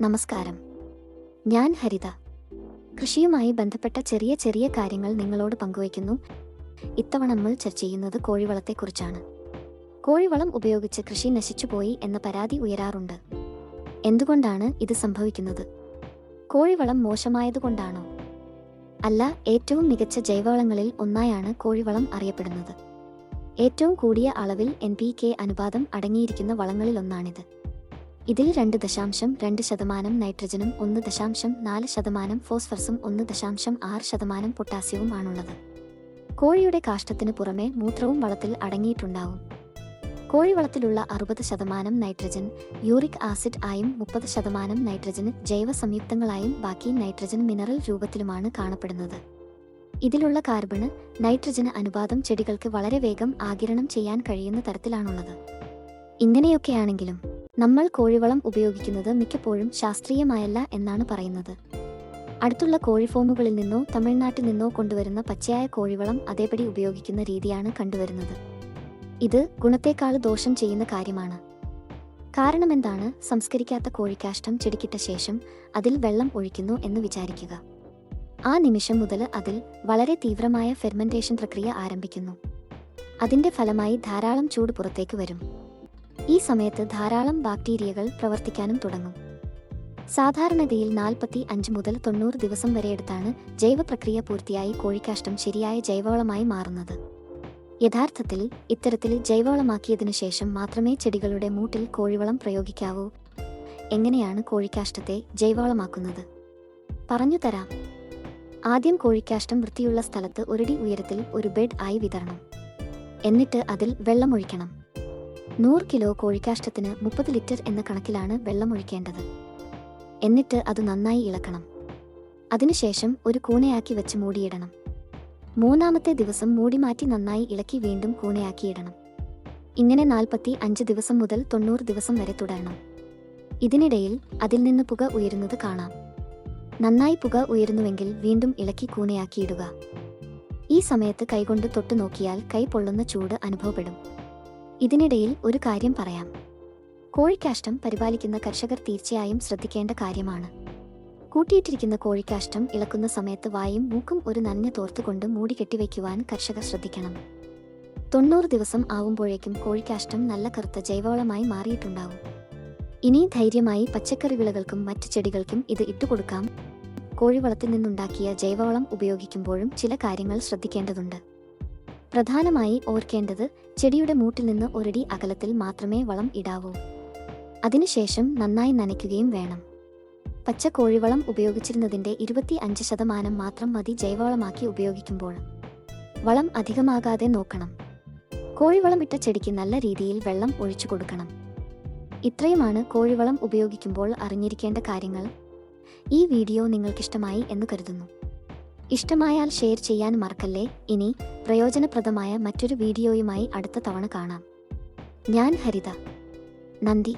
നമസ്കാരം. ഞാൻ ഹരിത. കൃഷിയുമായി ബന്ധപ്പെട്ട ചെറിയ ചെറിയ കാര്യങ്ങൾ നിങ്ങളോട് പങ്കുവയ്ക്കുന്നു. ഇത്തവണ നമ്മൾ ചർച്ച ചെയ്യുന്നത് കോഴിവളത്തെക്കുറിച്ചാണ്. കോഴിവളം ഉപയോഗിച്ച് കൃഷി നശിച്ചുപോയി എന്ന പരാതി ഉയരാറുണ്ട്. എന്തുകൊണ്ടാണ് ഇത് സംഭവിക്കുന്നത്? കോഴിവളം മോശമായതുകൊണ്ടാണോ? അല്ല ഏറ്റവും മികച്ച ജൈവവളങ്ങളിൽ ഒന്നായാണ് കോഴിവളം അറിയപ്പെടുന്നത്. ഏറ്റവും കൂടിയ അളവിൽ എൻ പി കെ അനുപാതം അടങ്ങിയിരിക്കുന്ന വളങ്ങളിലൊന്നാണിത്. ഇതിൽ രണ്ട് ദശാംശം രണ്ട് ശതമാനം നൈട്രജനും ഒന്ന് ദശാംശം നാല് ശതമാനം ഫോസ്ഫറസും ഒന്ന് ദശാംശം ആറ് ശതമാനം പൊട്ടാസ്യവും ആണുള്ളത്. കോഴിയുടെ കാഷ്ടത്തിന് പുറമെ മൂത്രവും വളത്തിൽ അടങ്ങിയിട്ടുണ്ടാവും. കോഴിവളത്തിലുള്ള അറുപത് ശതമാനം നൈട്രജൻ യൂറിക് ആസിഡ് ആയും മുപ്പത് ശതമാനം നൈട്രജന് ജൈവ സംയുക്തങ്ങളായും ബാക്കി നൈട്രജൻ മിനറൽ രൂപത്തിലുമാണ് കാണപ്പെടുന്നത്. ഇതിലുള്ള കാർബണ് നൈട്രജന് അനുപാതം ചെടികൾക്ക് വളരെ വേഗം ആകിരണം ചെയ്യാൻ കഴിയുന്ന തരത്തിലാണുള്ളത്. ഇങ്ങനെയൊക്കെയാണെങ്കിലും നമ്മൾ കോഴിവളം ഉപയോഗിക്കുന്നത് മിക്കപ്പോഴും ശാസ്ത്രീയമായല്ല എന്നാണ് പറയുന്നത്. അടുത്തുള്ള കോഴിഫോമുകളിൽ നിന്നോ തമിഴ്നാട്ടിൽ നിന്നോ കൊണ്ടുവരുന്ന പച്ചയായ കോഴിവളം അതേപടി ഉപയോഗിക്കുന്ന രീതിയാണ് കണ്ടുവരുന്നത്. ഇത് ഗുണത്തേക്കാൾ ദോഷം ചെയ്യുന്ന കാര്യമാണ്. കാരണമെന്താണ്? സംസ്കരിക്കാത്ത കോഴിക്കാഷ്ടം ചെടിക്കിട്ട ശേഷം അതിൽ വെള്ളം ഒഴിക്കുന്നു എന്ന് വിചാരിക്കുക. ആ നിമിഷം മുതൽ അതിൽ വളരെ തീവ്രമായ ഫെർമെന്റേഷൻ പ്രക്രിയ ആരംഭിക്കുന്നു. അതിന്റെ ഫലമായി ധാരാളം ചൂട് പുറത്തേക്ക് വരും. ഈ സമയത്ത് ധാരാളം ബാക്ടീരിയകൾ പ്രവർത്തിക്കാനും തുടങ്ങും. സാധാരണഗതിയിൽ നാൽപ്പത്തി അഞ്ച് മുതൽ തൊണ്ണൂറ് ദിവസം വരെ എടുത്താണ് ജൈവ പ്രക്രിയ പൂർത്തിയായി കോഴിക്കാഷ്ടം ശരിയായ ജൈവവളമായി മാറുന്നത്. യഥാർത്ഥത്തിൽ ഇത്തരത്തിൽ ജൈവവളമാക്കിയതിനു ശേഷം മാത്രമേ ചെടികളുടെ മൂട്ടിൽ കോഴിവളം പ്രയോഗിക്കാവൂ. എങ്ങനെയാണ് കോഴിക്കാഷ്ടത്തെ ജൈവവളമാക്കുന്നത്? പറഞ്ഞു തരാം. ആദ്യം കോഴിക്കാഷ്ടം വൃത്തിയുള്ള സ്ഥലത്ത് ഒരടി ഉയരത്തിൽ ഒരു ബെഡ് ആയി വിതരണം എന്നിട്ട് അതിൽ വെള്ളമൊഴിക്കണം നൂറ് കിലോ കോഴിക്കാഷ്ടത്തിന് മുപ്പത് ലിറ്റർ എന്ന കണക്കിലാണ് വെള്ളം ഒഴിക്കേണ്ടത് എന്നിട്ട് അത് നന്നായി ഇളക്കണം. അതിനുശേഷം ഒരു കൂണയാക്കി വെച്ച് മൂടിയിടണം. മൂന്നാമത്തെ ദിവസം മൂടി മാറ്റി നന്നായി ഇളക്കി വീണ്ടും കൂണയാക്കിയിടണം. ഇങ്ങനെ നാൽപ്പത്തി അഞ്ച് ദിവസം മുതൽ തൊണ്ണൂറ് ദിവസം വരെ തുടരണം. ഇതിനിടയിൽ അതിൽ നിന്ന് പുക ഉയരുന്നത് കാണാം. നന്നായി പുക ഉയരുന്നുവെങ്കിൽ വീണ്ടും ഇളക്കി കൂണയാക്കിയിടുക. ഈ സമയത്ത് കൈകൊണ്ട് തൊട്ടു നോക്കിയാൽ കൈ പൊള്ളുന്ന ചൂട് അനുഭവപ്പെടും. ഇതിനിടയിൽ ഒരു കാര്യം പറയാം. കോഴിക്കാഷ്ടം പരിപാലിക്കുന്ന കർഷകർ തീർച്ചയായും ശ്രദ്ധിക്കേണ്ട കാര്യമാണ്. കൂട്ടിയിട്ടിരിക്കുന്ന കോഴിക്കാഷ്ടം ഇളക്കുന്ന സമയത്ത് വായും മൂക്കും ഒരു നനഞ്ഞ തോർത്തുകൊണ്ട് മൂടി കെട്ടിവയ്ക്കുവാൻ കർഷകർ ശ്രദ്ധിക്കണം. തൊണ്ണൂറ് ദിവസം ആവുമ്പോഴേക്കും കോഴിക്കാഷ്ടം നല്ല കറുത്ത ജൈവവളമായി മാറിയിട്ടുണ്ടാവും. ഇനി ധൈര്യമായി പച്ചക്കറി വിളകൾക്കും മറ്റു ചെടികൾക്കും ഇത് ഇട്ടുകൊടുക്കാം. കോഴിവളത്തിൽ നിന്നുണ്ടാക്കിയ ജൈവവളം ഉപയോഗിക്കുമ്പോഴും ചില കാര്യങ്ങൾ ശ്രദ്ധിക്കേണ്ടതുണ്ട്. പ്രധാനമായി ഓർക്കേണ്ടത് ചെടിയുടെ മൂട്ടിൽ നിന്ന് ഒരടി അകലത്തിൽ മാത്രമേ വളം ഇടാവൂ. അതിനുശേഷം നന്നായി നനയ്ക്കുകയും വേണം. പച്ച കോഴിവളം ഉപയോഗിച്ചിരുന്നതിന്റെ ഇരുപത്തി അഞ്ച് ശതമാനം മാത്രം മതി ജൈവവളമാക്കി ഉപയോഗിക്കുമ്പോൾ. വളം അധികമാകാതെ നോക്കണം. കോഴിവളം ഇട്ട ചെടിക്ക് നല്ല രീതിയിൽ വെള്ളം ഒഴിച്ചു കൊടുക്കണം. ഇത്രയുമാണ് കോഴിവളം ഉപയോഗിക്കുമ്പോൾ അറിഞ്ഞിരിക്കേണ്ട കാര്യങ്ങൾ. ഈ വീഡിയോ നിങ്ങൾക്കിഷ്ടമായി എന്ന് കരുതുന്നു. ഇഷ്ടമായാൽ ഷെയർ ചെയ്യാൻ മറക്കല്ലേ? ഇനി പ്രയോജനപ്രദമായ മറ്റൊരു വീഡിയോയുമായി അടുത്ത തവണ കാണാം. ഞാൻ ഹരിത. നന്ദി.